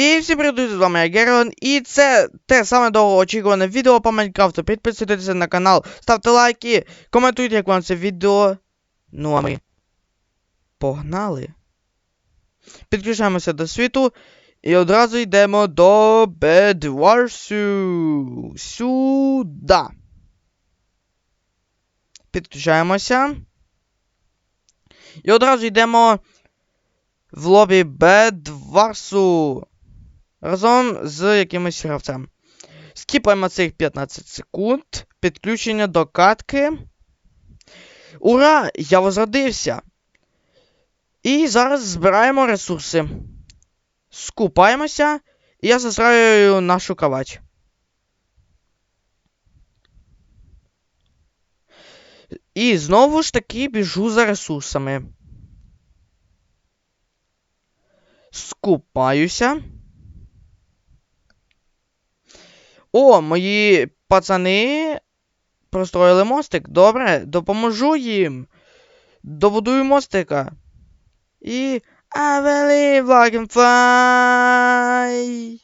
І всім привіт, з вами я Герон, і це те саме довгоочікуване відео по Майнкрафту. Підписуйтесь на канал, ставте лайки, коментуйте, як вам це відео. Ну а ми погнали. Підключаємося до світу і одразу йдемо до Бедварсу. Сюда. Підключаємося. І одразу йдемо в лобі Бедварсу. Разом з якимось гравцем. Скіпаємо цих 15 секунд. Підключення до катки. Ура! Я возродився! І зараз збираємо ресурси. Скупаємося. І я застраюю нашу кровать. І знову ж таки біжу за ресурсами. Скупаюся. О, мої пацани простроїли мостик. Добре, допоможу їм. Добудую мостика. І. I believe I can fly.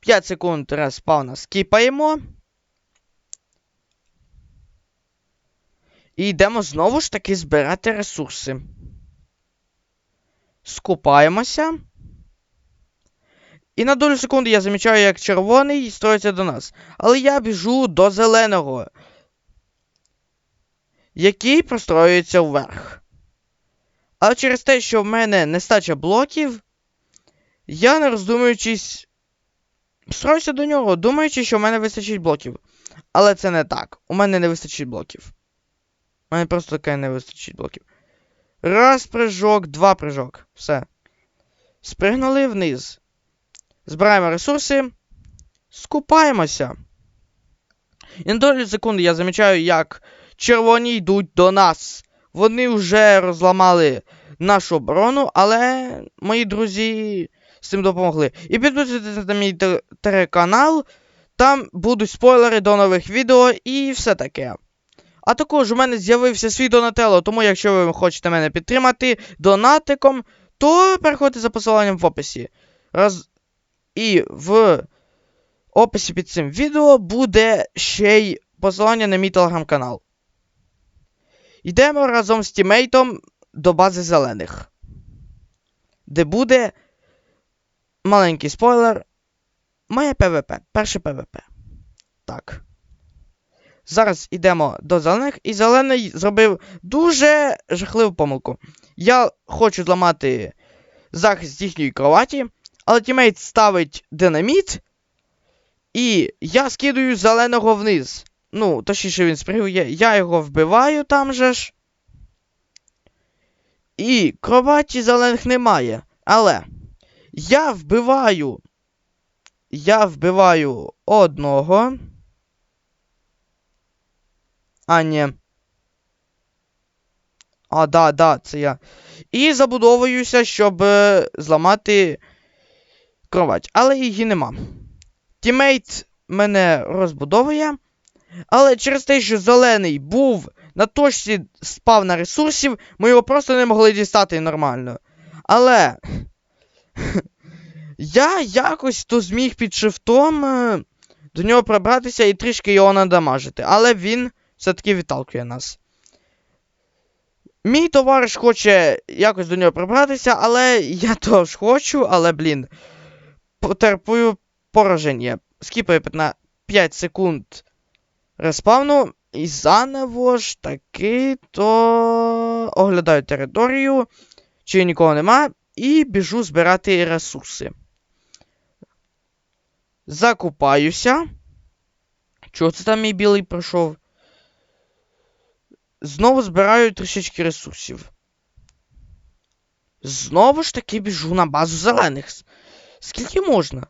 П'ять секунд респауна скіпаємо. І йдемо знову ж таки збирати ресурси. Скупаємося. І на долю секунди я замічаю, як червоний строїться до нас. Але я біжу до зеленого, який простроюється вверх. Але через те, що в мене нестача блоків, я не роздумуючись, строюся до нього, думаючи, що в мене вистачить блоків. Але це не так. У мене не вистачить блоків. У мене просто таке не вистачить блоків. Раз прыжок, два прыжок. Все. Спригнули вниз. Збираємо ресурси. Скупаємося. І на долі секунди я замічаю, як червоні йдуть до нас. Вони вже розламали нашу оборону, але мої друзі з цим допомогли. І підписуйтесь на мій телеканал. Там будуть спойлери до нових відео і все таке. А також у мене з'явився свій Донателло, тому якщо ви хочете мене підтримати донатиком, то переходьте за посиланням в описі. Раз... І в описі під цим відео буде ще й посилання на мій телеграм-канал. Йдемо разом з тімейтом до бази зелених. Де буде маленький спойлер. Моє ПВП. Перше ПВП. Так. Зараз йдемо до зелених, і зелений зробив дуже жахливу помилку. Я хочу зламати захист їхньої кроваті, але тімейт ставить динаміт, і я скидую зеленого вниз. Ну, точніше він спригує, я його вбиваю там же ж. І кроваті зелених немає. Але я вбиваю. Я вбиваю одного. А, ні. А, да, да, це я. І забудовуюся, щоб е, зламати кровать. Але її нема. Тімейт мене розбудовує. Але через те, що зелений був на точці спавна ресурсів, ми його просто не могли дістати нормально. Але. Я якось то зміг під шифтом е, до нього пробратися і трішки його надамажити. Але він все-таки відталкує нас. Мій товариш хоче якось до нього прибратися, але я теж хочу, але, блін, потерпую пораження. Скіпаю на 5 секунд респавну. І заново ж таки то оглядаю територію, чи нікого нема, і біжу збирати ресурси. Закупаюся. Чого це там мій білий пройшов? Знову збираю трішечки ресурсів. Знову ж таки біжу на базу зелених. Скільки можна?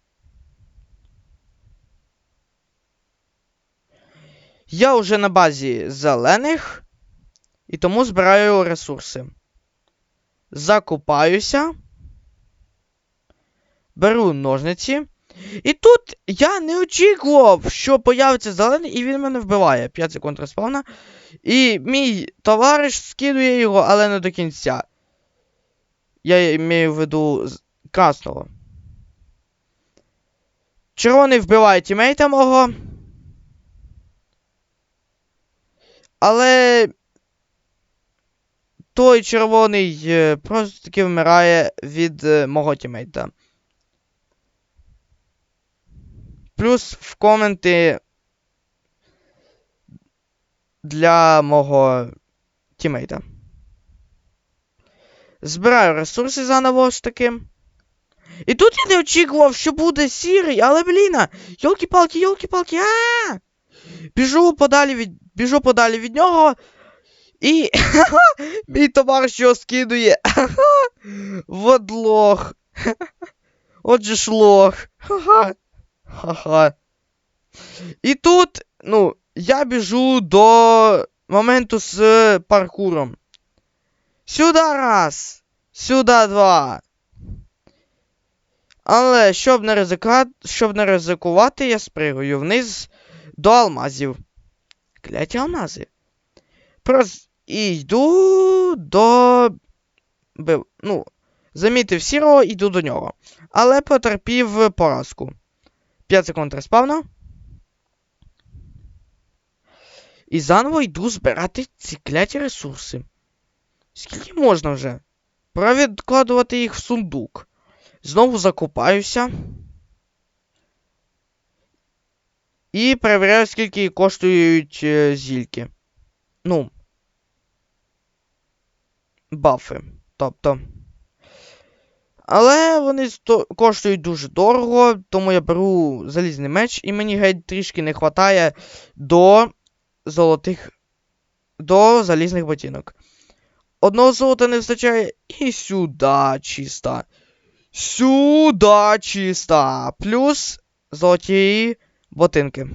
Я вже на базі зелених. І тому збираю ресурси. Закупаюся. Беру ножниці. І тут я не очікував, що появиться зелений, і він мене вбиває. 5 секунд респавна. І мій товариш скидує його, але не до кінця. Я маю в виду красного. Червоний вбиває тімейта мого. Але той червоний е, просто таки вмирає від е, мого тімейта. Плюс в коменти для мого тімейта. Збираю ресурси заново ж таки. І тут я не очікував, що буде сірий, але бліна! Йолки-палки, йолки-палки, а Біжу подалі від. Біжу подалі від нього. І. Мій товариш його скидує. Вот лох. Отже ж лох. Ха-ха. Ха-ха. І тут, ну, я біжу до моменту з паркуром. Сюди раз. Сюди два. Але щоб не ризикувати, щоб не ризикувати, я спригую вниз до алмазів. Кляті алмази. Прос... І йду до. Ну, замітив сірого, йду до нього. Але потерпів поразку. 5 секунд респавна. І заново йду збирати ці кляті ресурси. Скільки можна вже? Пора відкладувати їх в сундук. Знову закопаюся. І перевіряю, скільки коштують е, зільки. Ну. Бафи. Тобто. Але вони коштують дуже дорого, тому я беру залізний меч, і мені геть трішки не вистачає до золотих. До залізних ботинок. Одного золота не вистачає і сюди чисто. Сюди чисто. Плюс золоті ботинки.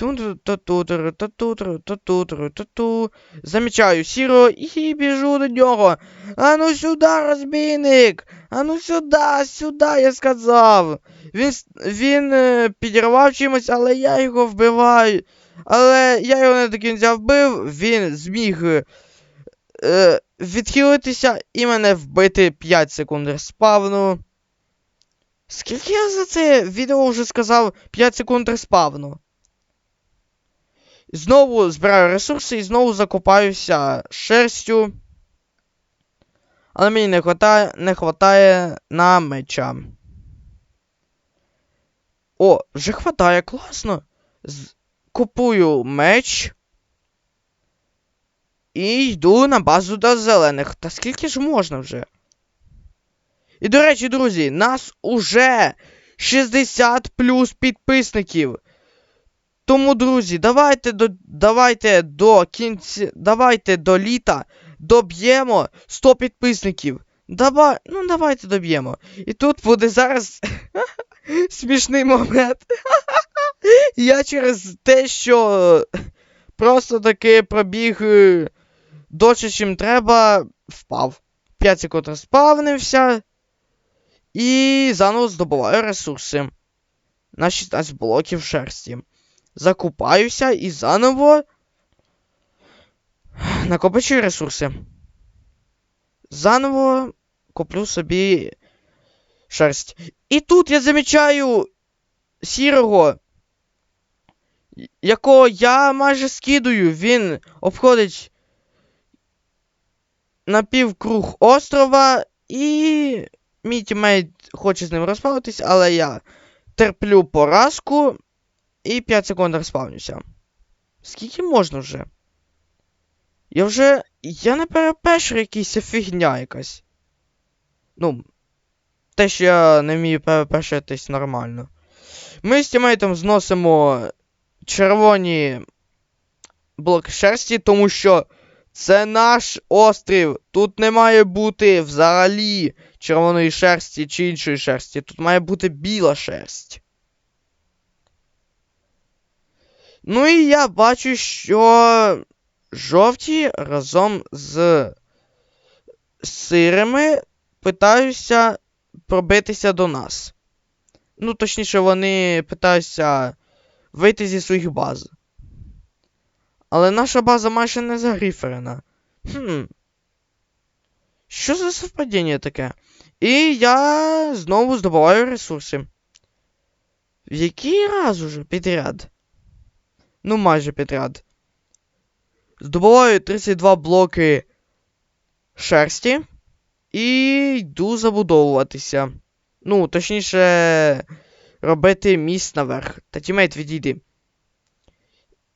Тут-та-тутер, та-тутер, та-тутер, та-ту. Замічаю сіро і біжу до нього. Ану сюди, розбійник! Ану сюди, сюди, я сказав. Він він э, підірвав чимось, але я його вбиваю. Але я його не до кінця вбив, він зміг е, відхилитися і мене вбити 5 секунд респавну. Скільки я за це відео вже сказав 5 секунд респавну? Знову збираю ресурси і знову закопаюся шерстю. Але мені не хватає, не хватає на меча. О, вже хватає, класно. З... Купую меч. І йду на базу до зелених. Та скільки ж можна вже? І до речі, друзі, нас уже 60 плюс підписників. Тому, друзі, давайте до, давайте до кінця. Давайте до літа доб'ємо 100 підписників. Давай, ну давайте доб'ємо. І тут буде зараз смішний момент. Я через те, що просто таки пробіг е, дольше, чим треба, впав. 5 секунд розпавнився. І заново здобуваю ресурси. На 16 блоків шерсті. Закупаюся і заново накопичую ресурси. Заново куплю собі шерсть. І тут я замічаю сірого, якого я майже скидую. Він обходить напівкруг острова і мій тімейт хоче з ним розправитись, але я терплю поразку і 5 секунд розпавнюся. Скільки можна вже? Я вже. Я не перепешер якийсь фігня якась. Ну. Те, що я не вмію перепешитись нормально. Ми з тімейтом зносимо червоні блоки шерсті, тому що це наш острів. Тут не має бути взагалі червоної шерсті чи іншої шерсті. Тут має бути біла шерсть. Ну і я бачу, що жовті разом з сирими питаються пробитися до нас. Ну, точніше, вони питаються вийти зі своїх баз. Але наша база майже не загріферена. Хм. Що за совпадіння таке? І я знову здобуваю ресурси. В який раз уже підряд? Ну, майже підряд. Здобуваю 32 блоки шерсті і йду забудовуватися. Ну, точніше, робити міст наверх. Та тімейт відійди.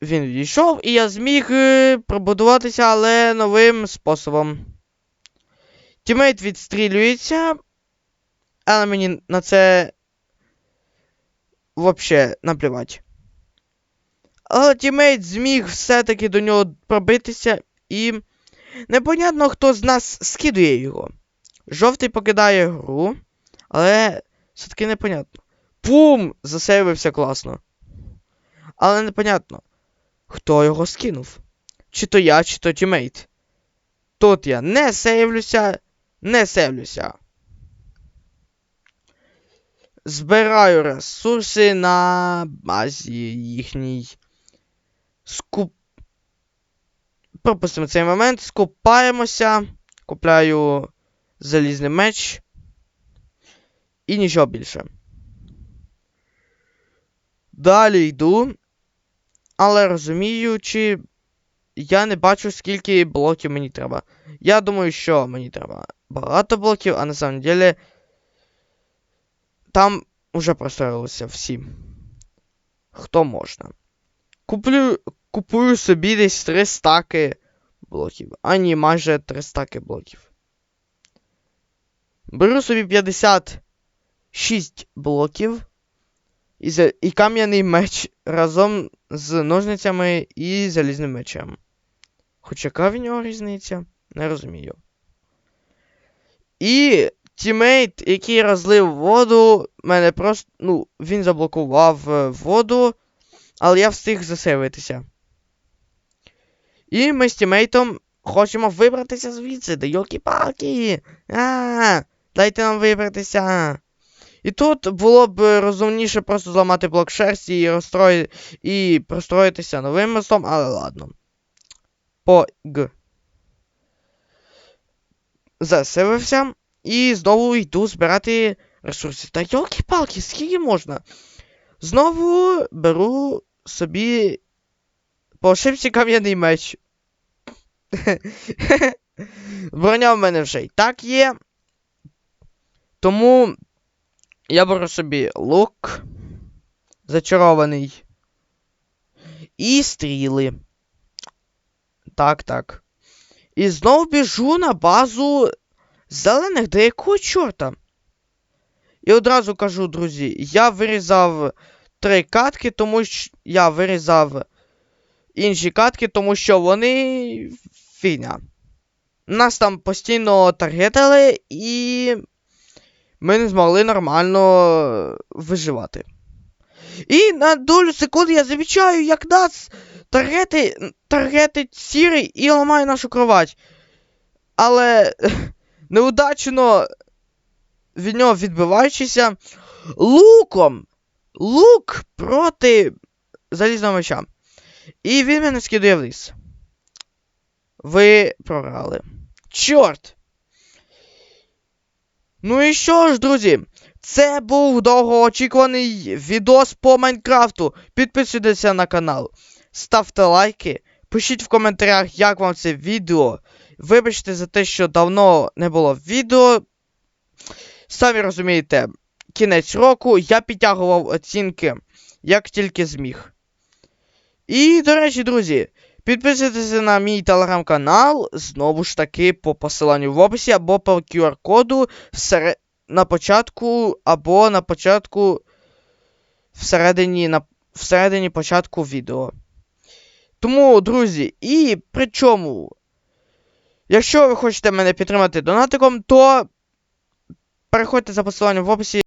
Він відійшов, і я зміг е, пробудуватися, але новим способом. Тімейт відстрілюється, але мені на це взагалі наплівати. Але тімейт зміг все-таки до нього пробитися, і непонятно, хто з нас скидує його. Жовтий покидає гру, але все-таки непонятно. Пум! Засейвився класно. Але непонятно, хто його скинув. Чи то я, чи то тімейт. Тут я не сейвлюся, не сейвлюся. Збираю ресурси на базі їхній. Скуп. Пропустимо цей момент. Скупаємося. Купляю залізний меч. І нічого більше. Далі йду. Але розуміючи, я не бачу, скільки блоків мені треба. Я думаю, що мені треба багато блоків, а на самом деле там уже простроїлися всі. Хто можна. Куплю, купую собі десь 3 стаки блоків. А ні, майже 3 стаки блоків. Беру собі 56 блоків. І, за, і кам'яний меч разом з ножницями і залізним мечем. Хоч яка в нього різниця? Не розумію. І тімейт, який розлив воду, мене просто. Ну, він заблокував е, воду, але я встиг засейвитися. І ми з тімейтом хочемо вибратися звідси, да йолки-палки! А, дайте нам вибратися. І тут було б розумніше просто зламати блок шерсті і розстрої... і простроїтися новим мостом, але ладно. По Г. Засивився. І знову йду збирати ресурси. Та йолки-палки, скільки можна? Знову беру собі по кам'яний меч. Броня в мене вже і так є. Тому я беру собі лук зачарований. І стріли. Так, так. І знову біжу на базу зелених до якого чорта? І одразу кажу, друзі, я вирізав три катки, тому що я вирізав інші катки, тому що вони фігня. Нас там постійно таргетили і ми не змогли нормально виживати. І на долю секунди я замічаю, як нас таргети, таргетить сірий і ламає нашу кровать. Але неудачно від нього відбиваючися луком. Лук проти залізного меча. І він мене скидує вниз. Ви програли. Чорт! Ну і що ж, друзі? Це був довгоочікуваний відос по Майнкрафту. Підписуйтеся на канал, ставте лайки, пишіть в коментарях, як вам це відео. Вибачте за те, що давно не було відео. Самі розумієте, кінець року я підтягував оцінки, як тільки зміг. І, до речі, друзі, підписуйтеся на мій телеграм-канал, знову ж таки, по посиланню в описі, або по QR-коду всере... на початку, або на початку всередині, на... всередині початку відео. Тому, друзі, і причому, якщо ви хочете мене підтримати донатиком, то переходьте за посиланням в описі.